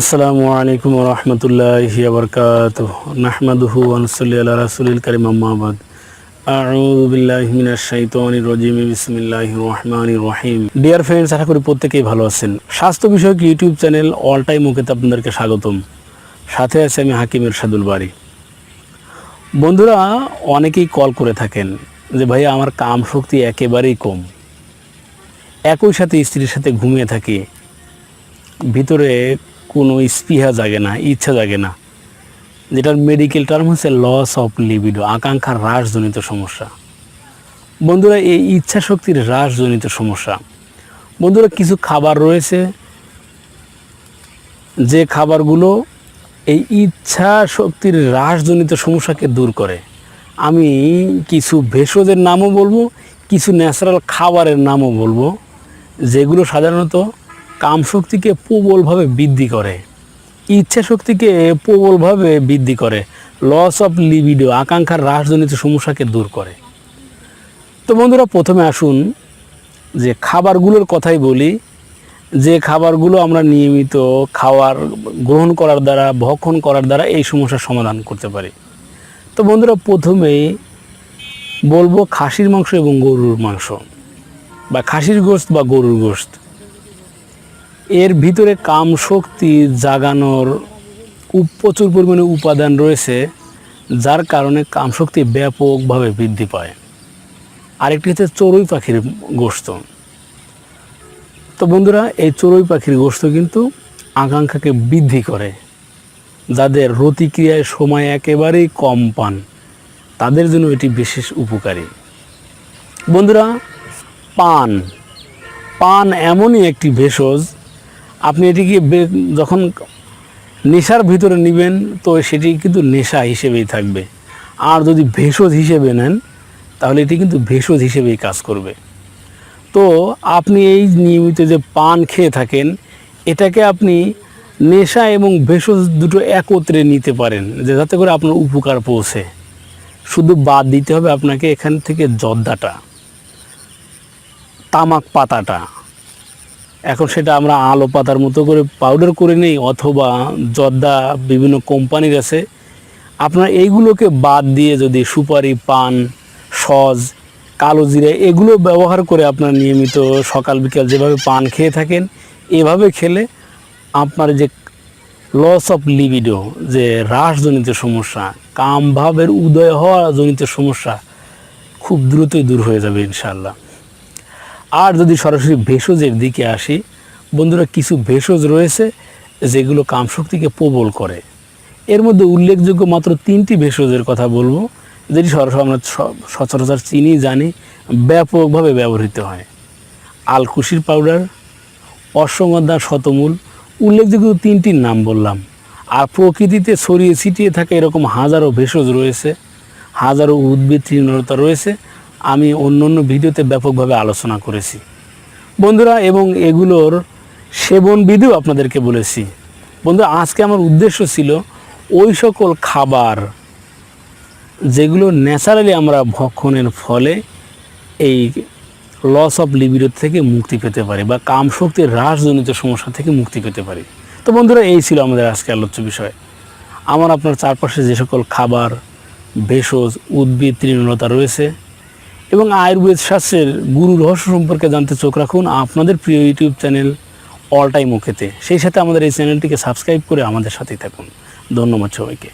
আসসালামু আলাইকুম রহমতুল্লাহি আবরকাত নাহমাদুহু আনসল্লি আল্লাহ রাসুলিল করিম রহিম। ডিয়ার ফ্রেন্ডস আশা করি প্রত্যেকেই ভালো আছেন। স্বাস্থ্য বিষয়ক ইউটিউব চ্যানেল অল টাইম মুখেতে আপনাদেরকে স্বাগতম। সাথে আছে আমি হাকিম ইরশাদুল বাড়ি বন্ধুরা, অনেকেই কল করে থাকেন যে, ভাইয়া, আমার কাম শক্তি একেবারেই কম। একই সাথে স্ত্রীর সাথে ঘুমিয়ে থাকি। ভিতরে কোনো স্পৃহা জাগে না, ইচ্ছা জাগে না। যেটার মেডিকেল টার্ম হচ্ছে লস অফ লিবিডো আকাঙ্ক্ষার হ্রাসজনিত সমস্যা। বন্ধুরা, এই ইচ্ছা শক্তির হ্রাসজনিত সমস্যা। বন্ধুরা, কিছু খাবার রয়েছে। যে খাবারগুলো এই ইচ্ছা শক্তির হ্রাসজনিত সমস্যাকে দূর করে। আমি কিছু ভেষজের নামও বলব, কিছু ন্যাচারাল খাবারের নামও বলব, যেগুলো সাধারণত কাম শক্তিকে প্রবলভাবে বৃদ্ধি করে। ইচ্ছা শক্তিকে প্রবলভাবে বৃদ্ধি করে। লস অফ লিবিডো আকাঙ্ক্ষার হ্রাসজনিত সমস্যাকে দূর করে। তো বন্ধুরা, প্রথমে আসুন যে খাবারগুলোর কথাই বলি। যে খাবারগুলো আমরা নিয়মিত খাওয়ার, গ্রহণ করার দ্বারা, ভক্ষণ করার দ্বারা এই সমস্যার সমাধান করতে পারি। তো বন্ধুরা, প্রথমেই বলব খাসির মাংস এবং গরুর মাংস বা খাসির গোস্ত বা গরুর গোস্ত। এর ভিতরে কাম শক্তি জাগানোর প্রচুর পরিমাণে উপাদান রয়েছে, যার কারণে কাম শক্তি ব্যাপকভাবে বৃদ্ধি পায়। আরেকটি হচ্ছে চড়ুই পাখির গোস্ত। তো বন্ধুরা, এই চড়ুই পাখির গোস্ত কিন্তু আকাঙ্ক্ষাকে বৃদ্ধি করে। যাদের রতিক্রিয়ায় সময় একেবারেই কম পান, তাদের জন্য এটি বিশেষ উপকারী। বন্ধুরা, পান। পান এমনই একটি ভেষজ আপনি এটিকে যখন নেশার ভিতরে নেবেন, তো সেটি কিন্তু নেশা হিসেবেই থাকবে। আর যদি ভেষজ হিসেবে নেন, তাহলে এটি কিন্তু ভেষজ হিসেবেই কাজ করবে। তো আপনি এই নিয়মিত যে পান খেয়ে থাকেন, এটাকে আপনি নেশা এবং ভেষজ দুটো একত্রে নিতে পারেন, যে যাতে করে আপনার উপকার পৌঁছে। শুধু বাদ দিতে হবে আপনাকে এখান থেকে জর্দাটা, তামাক পাতাটা। এখন সেটা আমরা আলো পাতার মতো করে পাউডার করে নেই অথবা জর্দা বিভিন্ন কোম্পানির আছে। আপনার এইগুলোকে বাদ দিয়ে যদি সুপারি, পান সজ কালো জিরা এগুলো ব্যবহার করে আপনার নিয়মিত সকাল, বিকাল যেভাবে পান খেয়ে থাকেন, এভাবে খেলে আপনার যে লস অফ লিবিডো যে হ্রাসজনিত সমস্যা, কামভাবের উদয় হওয়া জনিত সমস্যা খুব দ্রুতই দূর হয়ে যাবে ইনশাল্লাহ আর যদি সরাসরি ভেষজের দিকে আসি, বন্ধুরা কিছু ভেষজ রয়েছে যেগুলো কামশক্তিকে প্রবল করে। এর মধ্যে উল্লেখযোগ্য মাত্র তিনটি ভেষজের কথা বলব, যেটি সরাসরি আমরা সচরাচর চিনি, জানি, ব্যাপকভাবে ব্যবহৃত হয়। আলকুশির পাউডার, অশ্বগন্ধা শতমূল, উল্লেখযোগ্য তিনটির নাম বললাম। আর প্রকৃতিতে ছড়িয়ে ছিটিয়ে থাকা এরকম হাজারো ভেষজ রয়েছে, হাজারো উদ্ভিদ রয়েছে আমি অন্য অন্য ভিডিওতে ব্যাপকভাবে আলোচনা করেছি। বন্ধুরা, এবং এগুলোর সেবন বিধিও আপনাদেরকে বলেছি। বন্ধুরা, আজকে আমার উদ্দেশ্য ছিল ওই সকল খাবার যেগুলো ন্যাচারালি আমরা ভক্ষণের ফলে এই লস অফ লিবিডো থেকে মুক্তি পেতে পারি বা কাম শক্তির হ্রাসজনিত সমস্যা থেকে মুক্তি পেতে পারি। তো বন্ধুরা, এই ছিল আমাদের আজকে আলোচ্য বিষয়। আমার আপনার চারপাশে যে সকল খাবার, ভেষজ, উদ্ভিদ, তৃণলতা রয়েছে এবং আয়ুর্বেদ শাস্ত্রের গুরু রহস্য সম্পর্কে জানতে চোখ রাখুন আপনাদের প্রিয় ইউটিউব চ্যানেল অল টাইম ওকেতে। সেই সাথে আমাদের এই চ্যানেলটিকে সাবস্ক্রাইব করে আমাদের সাথেই থাকুন। ধন্যবাদ সবাইকে।